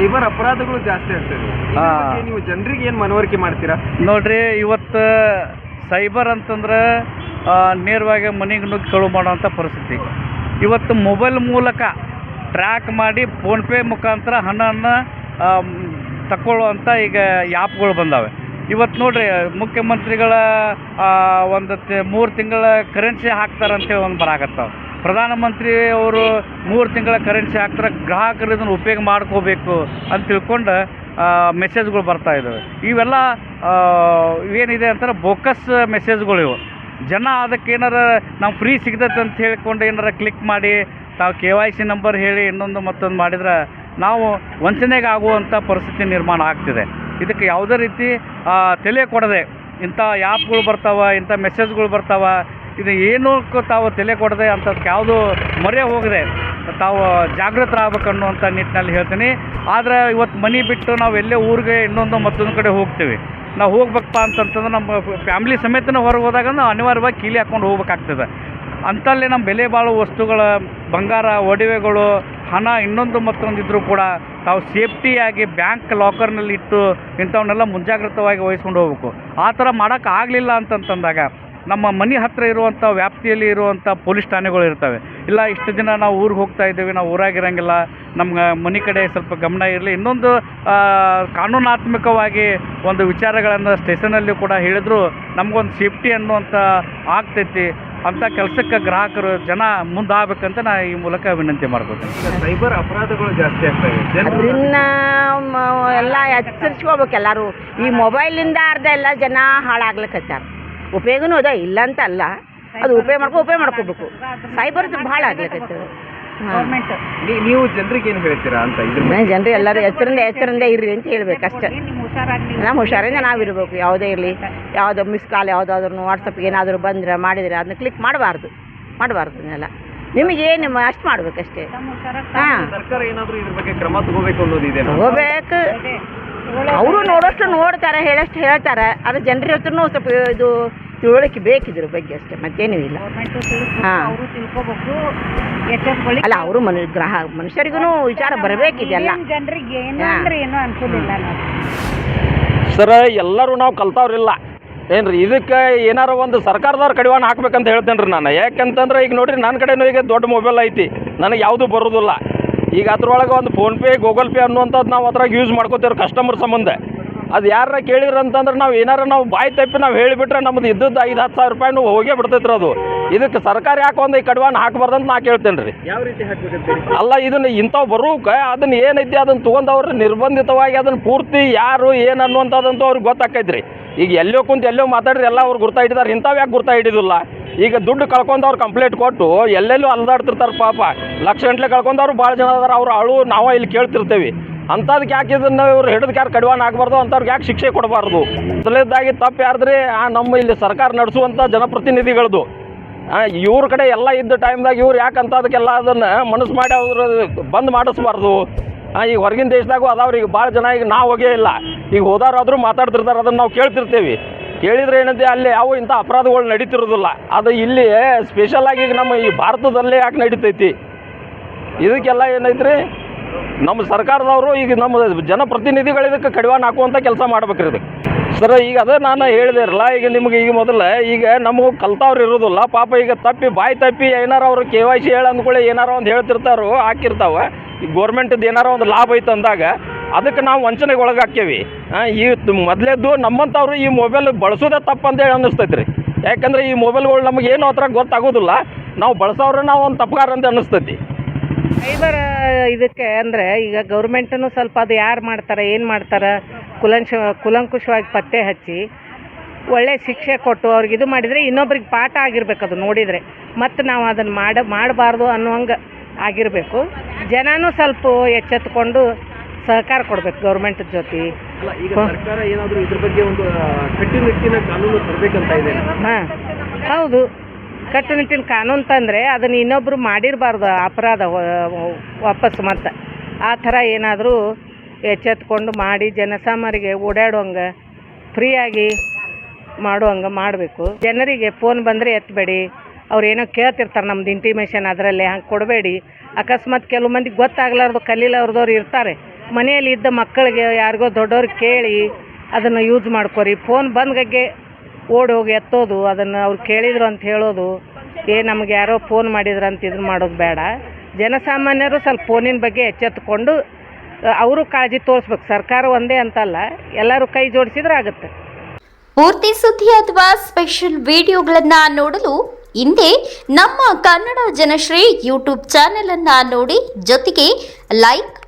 Cyber ಅಪರಾಧಗಳು ಜಾಸ್ತಿ ಆಗ್ತದೆ ಹಾ. ನೀವು ಜನರಿಗೆ ಏನು ಮನವರಿಕೆ ಮಾಡ್ತೀರಾ? ನೋಡ್ರಿ ಇವತ್ತು ಸೈಬರ್ ಅಂತಂದ್ರೆ ಆ, ನೇರವಾಗಿ ಮನೆಗೆ ನುಗ್ಗಿ ಕಳು ಮಾಡೋವಂಥ ಪರಿಸ್ಥಿತಿ. ಇವತ್ತು ಮೊಬೈಲ್ ಮೂಲಕ ಟ್ರ್ಯಾಕ್ ಮಾಡಿ ಫೋನ್ಪೇ ಮುಖಾಂತರ ಹಣವನ್ನು ತಕ್ಕೊಳ್ಳುವಂಥ ಈಗ ಆ್ಯಪ್ಗಳು ಬಂದಾವೆ. ಇವತ್ತು ನೋಡ್ರಿ ಮುಖ್ಯಮಂತ್ರಿಗಳ ಆ, ಒಂದು ಮೂರು ತಿಂಗಳ ಕರೆನ್ಸಿ ಹಾಕ್ತಾರಂತೇಳಿ ಒಂದು ಬರಾಕತ್ತಾವ. ಪ್ರಧಾನಮಂತ್ರಿ ಅವರು ಮೂರು ತಿಂಗಳ ಕರೆನ್ಸಿ ಹಾಕ್ತಾರೆ, ಗ್ರಾಹಕರು ಇದನ್ನು ಉಪಯೋಗ ಮಾಡ್ಕೋಬೇಕು ಅಂತ ತಿಳ್ಕೊಂಡು ಮೆಸೇಜ್ಗಳು ಬರ್ತಾ ಇದ್ದಾವೆ ಇವೆಲ್ಲ ಏನಿದೆ ಅಂತಾರೆ ಬೋಕಸ್ ಮೆಸೇಜ್ಗಳು ಇವು. ಜನ ಅದಕ್ಕೆ ಏನಾರ ನಾವು ಫ್ರೀ ಸಿಗ್ತೈತೆ ಅಂತ ಹೇಳ್ಕೊಂಡು ಏನಾರ ಕ್ಲಿಕ್ ಮಾಡಿ, ತಾವು ಕೆ ವೈ ಸಿ ನಂಬರ್ ಹೇಳಿ ಇನ್ನೊಂದು ಮತ್ತೊಂದು ಮಾಡಿದ್ರೆ ನಾವು ವಂಚನೆಗೆ ಆಗುವಂಥ ಪರಿಸ್ಥಿತಿ ನಿರ್ಮಾಣ ಆಗ್ತಿದೆ. ಇದಕ್ಕೆ ಯಾವುದೇ ರೀತಿ ತಲೆ ಕೊಡದೆ ಇಂಥ ಆ್ಯಪ್ಗಳು ಬರ್ತಾವೆ, ಇಂಥ ಮೆಸೇಜ್ಗಳು ಬರ್ತಾವ ಇದು ಏನಕ್ಕೂ ತಾವು ತಲೆ ಕೊಡದೆ ಅಂಥದ್ದು ಯಾವುದು ಮೊರೆ ಹೋಗದೆ ತಾವು ಜಾಗೃತರಾಗಬೇಕು ಅನ್ನುವಂಥ ನಿಟ್ಟಿನಲ್ಲಿ ಹೇಳ್ತೀನಿ. ಆದರೆ ಇವತ್ತು ಮನೆ ಬಿಟ್ಟು ನಾವು ಎಲ್ಲೇ ಊರಿಗೆ ಇನ್ನೊಂದು ಮತ್ತೊಂದು ಕಡೆ ಹೋಗ್ತೀವಿ. ನಾವು ಹೋಗ್ಬೇಕಪ್ಪ ಅಂತಂತಂದ್ರೆ ನಮ್ಮ ಫ್ಯಾಮಿಲಿ ಸಮೇತನೇ ಹೊರಗೆ ಹೋದಾಗ ನಾವು ಅನಿವಾರ್ಯವಾಗಿ ಕೀಲಿ ಹಾಕ್ಕೊಂಡು ಹೋಗ್ಬೇಕಾಗ್ತದೆ. ಅಂಥಲ್ಲಿ ನಮ್ಮ ಬೆಲೆ ಬಾಳೋ ವಸ್ತುಗಳ ಬಂಗಾರ, ಒಡವೆಗಳು, ಹಣ ಇನ್ನೊಂದು ಮತ್ತೊಂದು ಇದ್ದರೂ ಕೂಡ ತಾವು ಸೇಫ್ಟಿಯಾಗಿ ಬ್ಯಾಂಕ್ ಲಾಕರ್ನಲ್ಲಿ ಇಟ್ಟು ಇಂಥವನ್ನೆಲ್ಲ ಮುಂಜಾಗ್ರತವಾಗಿ ವಹಿಸ್ಕೊಂಡು ಹೋಗ್ಬೇಕು. ಆ ಥರ ಮಾಡೋಕ್ಕಾಗಲಿಲ್ಲ ಅಂತಂತಂದಾಗ ನಮ್ಮ ಮನೆ ಹತ್ತಿರ ಇರುವಂಥ ವ್ಯಾಪ್ತಿಯಲ್ಲಿ ಇರುವಂಥ ಪೊಲೀಸ್ ಠಾಣೆಗಳು ಇರ್ತವೆ. ಇಲ್ಲ ಇಷ್ಟು ದಿನ ನಾವು ಊರಿಗೆ ಹೋಗ್ತಾ ಇದ್ದೇವೆ ನಾವು ಊರಾಗಿರೋಂಗಿಲ್ಲ ನಮ್ಗೆ ಮನೆ ಕಡೆ ಸ್ವಲ್ಪ ಗಮನ ಇರಲಿ. ಇನ್ನೊಂದು ಕಾನೂನಾತ್ಮಕವಾಗಿ ಒಂದು ವಿಚಾರಗಳನ್ನು ಸ್ಟೇಷನಲ್ಲಿ ಕೂಡ ಹೇಳಿದ್ರು ನಮಗೊಂದು ಸೇಫ್ಟಿ ಅನ್ನುವಂಥ ಆಗ್ತೈತಿ. ಅಂಥ ಕೆಲಸಕ್ಕೆ ಗ್ರಾಹಕರು ಜನ ಮುಂದಾಗಬೇಕಂತ ನಾ ಈ ಮೂಲಕ ವಿನಂತಿ ಮಾಡ್ಕೊತೀನಿ. ಸೈಬರ್ ಅಪರಾಧಗಳು ಜಾಸ್ತಿ ಆಗ್ತವೆ ಅದನ್ನ ಎಲ್ಲ ಎಚ್ಚರಿಸ್ಕೋಬೇಕು ಎಲ್ಲರೂ. ಈ ಮೊಬೈಲಿಂದ ಅರ್ಧ ಎಲ್ಲ ಜನ ಹಾಳಾಗ್ಲಿಕತ್ತಾರ. ಉಪಯೋಗನೂ ಅದ ಇಲ್ಲ ಅಂತ ಅಲ್ಲ ಅದು ಉಪಯೋಗ ಮಾಡ್ಕೊ ಉಪಯೋಗ ಮಾಡ್ಕೋಬೇಕು. ಸೈಬರ್ ಭಾಳ ಆಗ್ಲಿಕ್ಕೆ ನೀವು ಜನರಿಗೆ ಏನು ಹೇಳ್ತೀರಾ ಅಂತ ಜನರು ಎಲ್ಲರೂ ಎಚ್ಚರಿಂದ ಎಚ್ಚರಿಂದ ಇರ್ರಿ ಅಂತ ಹೇಳ್ಬೇಕು ಅಷ್ಟೇ. ನಮ್ಮ ಹುಷಾರಿಂದ ನಾವು ಇರಬೇಕು ಯಾವುದೇ ಇರಲಿ. ಯಾವುದೋ ಮಿಸ್ ಕಾಲ್ ಯಾವುದಾದ್ರೂ ವಾಟ್ಸಪ್ಗೆ ಏನಾದರೂ ಬಂದ್ರೆ ಮಾಡಿದರೆ ಅದನ್ನ ಕ್ಲಿಕ್ ಮಾಡಬಾರ್ದು. ಮಾಡಬಾರ್ದು ಅದನ್ನೆಲ್ಲ. ನಿಮಗೇನು ಅಷ್ಟು ಮಾಡ್ಬೇಕಷ್ಟೇ. ಹಾಂ. ಸರ್ಕಾರ ಏನಾದರೂ ಇದ್ರ ಬಗ್ಗೆ ಕ್ರಮ ತಗೋಬೇಕು ಅನ್ನೋದು ಇದೆ ತಗೋಬೇಕು. ಅವರು ನೋಡೋಷ್ಟು ನೋಡ್ತಾರೆ ಹೇಳಷ್ಟು ಹೇಳ್ತಾರೆ ಆದರೆ ಜನರ ಹತ್ರನೂ ಸ್ವಲ್ಪ ಇದು ತಿಳುವಳಿಕೆ ಬೇಕಿದ್ರ ಬಗ್ಗೆ ಅಷ್ಟೇ ಮತ್ತೇನೂ ಇಲ್ಲ. ಹಾಂ. ತಿಳ್ಕೊಬೇಕು ಅಲ್ಲ ಅವರು ಮನು ಗ್ರಹ ಮನುಷ್ಯರಿಗೂ ವಿಚಾರ ಬರಬೇಕಿದೆಲ್ಲ ಜನರಿಗೆ ಏನು ಇಲ್ಲ ಸರ ಎಲ್ಲರೂ ನಾವು ಕಲ್ತವ್ರಿಲ್ಲ. ಏನ್ರಿ ಇದಕ್ಕೆ ಏನಾರ ಒಂದು ಸರ್ಕಾರದವ್ರು ಕಡಿವಾಣ ಹಾಕ್ಬೇಕಂತ ಹೇಳ್ತೇನೆ ರೀ ನಾನು. ಯಾಕಂತಂದ್ರೆ ಈಗ ನೋಡ್ರಿ ನನ್ನ ಕಡೆನೂ ಈಗ ದೊಡ್ಡ ಮೊಬೈಲ್ ಐತಿ. ನನಗೆ ಯಾವುದು ಬರೋದಿಲ್ಲ. ಈಗ ಅದ್ರೊಳಗೆ ಒಂದು ಫೋನ್ಪೇ ಗೂಗಲ್ ಪೇ ಅನ್ನುವಂಥದ್ದು ನಾವು ಅದ್ರಾಗ ಯೂಸ್ ಮಾಡ್ಕೋತೇವ್ರಿ ಕಸ್ಟಮರ್ ಸಂಬಂಧ. ಅದು ಯಾರ ಕೇಳಿದ್ರೆ ಅಂತಂದ್ರೆ ನಾವು ಏನಾರ ನಾವು ಬಾಯಿ ತಪ್ಪಿ ನಾವು ಹೇಳಿಬಿಟ್ರೆ ನಮ್ದು ಇದ್ದದ್ದು ಐದು ಹತ್ತು ಸಾವಿರ ರೂಪಾಯಿನೂ ಹೋಗೇ ಬಿಡ್ತೈತ್ರಿ ಅದು. ಇದಕ್ಕೆ ಸರ್ಕಾರ ಯಾಕೆ ಒಂದು ಈ ಕಡವಾನ ಹಾಕಬಾರ್ದಂತ ನಾ ಕೇಳ್ತೇನೆ ರೀ ಯಾವ ರೀತಿ ಅಲ್ಲ ಇದನ್ನ ಇಂಥವು ಬರೋಕೆ ಅದನ್ನ ಏನೈತಿ ಅದನ್ನ ತೊಗೊಂಡವ್ರು ನಿರ್ಬಂಧಿತವಾಗಿ ಅದನ್ನ ಪೂರ್ತಿ ಯಾರು ಏನು ಅನ್ನುವಂಥದ್ದಂತೂ ಅವ್ರಿಗೆ ಗೊತ್ತಾಕೈತ್ರಿ. ಈಗ ಎಲ್ಲೋ ಕುಂತು ಎಲ್ಲೋ ಮಾತಾಡಿದ್ರೆ ಎಲ್ಲ ಅವ್ರು ಗುರ್ತಾ ಹಿಡಿದಾರೆ ಇಂಥವು ಯಾಕೆ ಗುರ್ತಾ ಹಿಡಿದಿಲ್ಲ ಈಗ ದುಡ್ಡು ಕಳ್ಕೊಂಡವ್ರು ಕಂಪ್ಲೇಂಟ್ ಕೊಟ್ಟು ಎಲ್ಲೆಲ್ಲೂ ಅಲ್ದಾಡ್ತಿರ್ತಾರೆ ಪಾಪ. ಲಕ್ಷ ಗಂಟ್ಲೆ ಕಳ್ಕೊಂಡವ್ರು ಭಾಳ ಜನ ಅದಾರ, ಅವ್ರು ಅಳು ನಾವು ಇಲ್ಲಿ ಕೇಳ್ತಿರ್ತೇವೆ. ಅಂಥದಕ್ಕೆ ಯಾಕೆ ಇದನ್ನ ಇವ್ರು ಹಿಡಿದಕ್ಕೆ ಯಾರು ಕಡಿವಾಣ ಆಗಬಾರ್ದು, ಅಂಥವ್ರಿಗೆ ಯಾಕೆ ಶಿಕ್ಷೆ ಕೊಡಬಾರ್ದು? ಮೊದಲೇದಾಗಿ ತಪ್ಪು ಯಾರ್ದ್ರಿ, ಆ ನಮ್ಮ ಇಲ್ಲಿ ಸರ್ಕಾರ ನಡೆಸುವಂಥ ಜನಪ್ರತಿನಿಧಿಗಳದು. ಇವ್ರ ಕಡೆ ಎಲ್ಲ ಇದ್ದ ಟೈಮ್ದಾಗ ಇವ್ರು ಯಾಕೆ ಅಂಥದಕ್ಕೆಲ್ಲ ಅದನ್ನು ಮನಸ್ಸು ಮಾಡಿ ಅವ್ರು ಬಂದ್ ಮಾಡಿಸ್ಬಾರ್ದು. ಈಗ ಹೊರಗಿನ ದೇಶದಾಗೂ ಅದಾವ್ರಿ, ಈಗ ಭಾಳ ಜನ ಈಗ ನಾವು ಹೋಗೇ ಇಲ್ಲ. ಈಗ ಹೋದಾರಾದರೂ ಮಾತಾಡ್ತಿರ್ತಾರೆ, ಅದನ್ನು ನಾವು ಕೇಳ್ತಿರ್ತೀವಿ. ಕೇಳಿದ್ರೆ ಏನಂತೆ, ಅಲ್ಲಿ ಯಾವ ಇಂಥ ಅಪರಾಧಗಳು ನಡೀತಿರೋದಿಲ್ಲ. ಅದು ಇಲ್ಲಿ ಸ್ಪೆಷಲ್ ಆಗಿ ಈಗ ನಮ್ಮ ಈ ಭಾರತದಲ್ಲೇ ಯಾಕೆ ನಡೀತೈತಿ? ಇದಕ್ಕೆಲ್ಲ ಏನೈತ್ರಿ? ನಮ್ಮ ಸರ್ಕಾರದವರು ಈಗ ನಮ್ಮ ಜನಪ್ರತಿನಿಧಿಗಳು ಇದಕ್ಕೆ ಕಡಿವಾಣ ಹಾಕುವಂಥ ಕೆಲಸ ಮಾಡ್ಬೇಕ್ರಿ ಇದಕ್ಕೆ. ಸರ್, ಈಗ ಅದೇ ನಾನು ಹೇಳಿದೆ ಇರಲ್ಲ ಈಗ ನಿಮ್ಗೆ ಈಗ ಮೊದಲು, ಈಗ ನಮಗೂ ಕಲ್ತವ್ರು ಇರೋದಿಲ್ಲ, ಪಾಪ ಈಗ ತಪ್ಪಿ, ಬಾಯಿ ತಪ್ಪಿ ಏನಾರ ಅವರು ಕೆ ವೈ ಸಿ ಹೇಳಿ ಅಂದ್ಕೊಳ್ಳಿ ಏನಾರ ಒಂದು ಹೇಳ್ತಿರ್ತಾರೋ, ಹಾಕಿರ್ತಾವೆ. ಈ ಗೋರ್ಮೆಂಟದ್ದು ಏನಾರ ಒಂದು ಲಾಭ ಐತೆ ಅಂದಾಗ ಅದಕ್ಕೆ ನಾವು ವಂಚನೆಗೆ ಒಳಗಾಕ್ಕೇವಿ ಹಾಂ ಈ ಮೊದಲೇದ್ದು ನಮ್ಮಂಥವ್ರು ಈ ಮೊಬೈಲ್ ಬಳಸೋದೇ ತಪ್ಪು ಅಂತೇಳಿ ಅನ್ನಿಸ್ತೈತೆ ರೀ ಯಾಕಂದ್ರೆ ಈ ಮೊಬೈಲ್ಗಳು ನಮಗೆ ಏನು ಹತ್ರ ಗೊತ್ತಾಗೋದಿಲ್ಲ. ನಾವು ಬಳಸೋರು ನಾವು ಒಂದು ತಪ್ಪಗಾರ ಅಂತ ಅನ್ನಿಸ್ತೈತಿ. ಸೈಬರ್ ಇದಕ್ಕೆ ಅಂದರೆ ಈಗ ಗೌರ್ಮೆಂಟನ್ನು ಸ್ವಲ್ಪ ಅದು ಯಾರು ಮಾಡ್ತಾರೆ, ಏನು ಮಾಡ್ತಾರೆ, ಕುಲಂಶ, ಕುಲಂಕುಷವಾಗಿ ಪತ್ತೆ ಹಚ್ಚಿ ಒಳ್ಳೆ ಶಿಕ್ಷೆ ಕೊಟ್ಟು ಅವ್ರಿಗೆ ಇದು ಮಾಡಿದರೆ ಇನ್ನೊಬ್ರಿಗೆ ಪಾಠ ಆಗಿರ್ಬೇಕು ಅದು ನೋಡಿದರೆ. ಮತ್ತು ನಾವು ಅದನ್ನು ಮಾಡ, ಮಾಡಬಾರ್ದು ಅನ್ನುವಂಗೆ ಆಗಿರಬೇಕು. ಜನನೂ ಸ್ವಲ್ಪ ಎಚ್ಚೆತ್ತುಕೊಂಡು ಸಹಕಾರ ಕೊಡ್ಬೇಕು ಗೌರ್ಮೆಂಟ್ ಜೊತೆ. ಅಲ್ಲ ಈಗ ಸರ್ಕಾರ ಏನಾದರೂ ಇದ್ರ ಬಗ್ಗೆ ಒಂದು ಕಟ್ಟುನಿಟ್ಟಿನ ಕಾನೂನು ತರಬೇಕಂತ ಇದೆ. ಹಾಂ ಹೌದು. ಕಟ್ಟುನಿಟ್ಟಿನ ಕಾನೂನು ತಂದರೆ ಅದನ್ನ ಇನ್ನೊಬ್ಬರು ಮಾಡಿರ್ಬಾರ್ದು ಅಪರಾಧ ವಾಪಸ್ ಮತ್ತೆ. ಆ ಥರ ಏನಾದರೂ ಎಚ್ಚೆತ್ಕೊಂಡು ಮಾಡಿ ಜನಸಾಮಾರಿಗೆ ಓಡಾಡುವಂಗೆ ಫ್ರೀಯಾಗಿ ಮಾಡುವಂಗೆ ಮಾಡಬೇಕು. ಜನರಿಗೆ ಫೋನ್ ಬಂದರೆ ಎತ್ತಬೇಡಿ ಅವ್ರು ಏನೋ ಕೇಳ್ತಿರ್ತಾರೆ ನಮ್ದು ಇಂಟಿಮೇಷನ್ ಅದರಲ್ಲಿ ಹಂಗೆ ಕೊಡಬೇಡಿ. ಅಕಸ್ಮಾತ್ ಕೆಲವು ಮಂದಿಗೆ ಗೊತ್ತಾಗ್ಲಾರ್ದು ಕಲೀಲಾರ್ದವ್ರು ಇರ್ತಾರೆ. ಮನೆಯಲ್ಲಿ ಇದ್ದ ಮಕ್ಕಳಿಗೆ ಯಾರಿಗೋ ದೊಡ್ಡವ್ರಿಗೆ ಕೇಳಿ ಅದನ್ನು ಯೂಸ್ ಮಾಡ್ಕೊರಿ. ಫೋನ್ ಬಂದ್ಗಗ್ಗೆ ಓಡಿ ಹೋಗಿ ಎತ್ತೋದು, ಅದನ್ನು ಅವ್ರು ಕೇಳಿದ್ರು ಅಂತ ಹೇಳೋದು. ಏ, ನಮ್ಗೆ ಯಾರೋ ಫೋನ್ ಮಾಡಿದ್ರು ಅಂತ ಇದು ಮಾಡೋದು ಬೇಡ. ಜನಸಾಮಾನ್ಯರು ಸ್ವಲ್ಪ ಫೋನಿನ ಬಗ್ಗೆ ಎಚ್ಚೆತ್ತುಕೊಂಡು ಅವರು ಕಾಳಜಿ ತೋರಿಸ್ಬೇಕು. ಸರ್ಕಾರ ಒಂದೇ ಅಂತಲ್ಲ, ಎಲ್ಲರೂ ಕೈ ಜೋಡಿಸಿದ್ರೆ ಆಗುತ್ತೆ. ಪೂರ್ತಿ ಸುದ್ದಿ ಅಥವಾ ಸ್ಪೆಷಲ್ ವಿಡಿಯೋಗಳನ್ನು ನೋಡಲು ಹಿಂದೆ ನಮ್ಮ ಕನ್ನಡ ಜನಶ್ರೀ ಯೂಟ್ಯೂಬ್ ಚಾನೆಲ್ ಅನ್ನ ನೋಡಿ, ಜೊತೆಗೆ ಲೈಕ್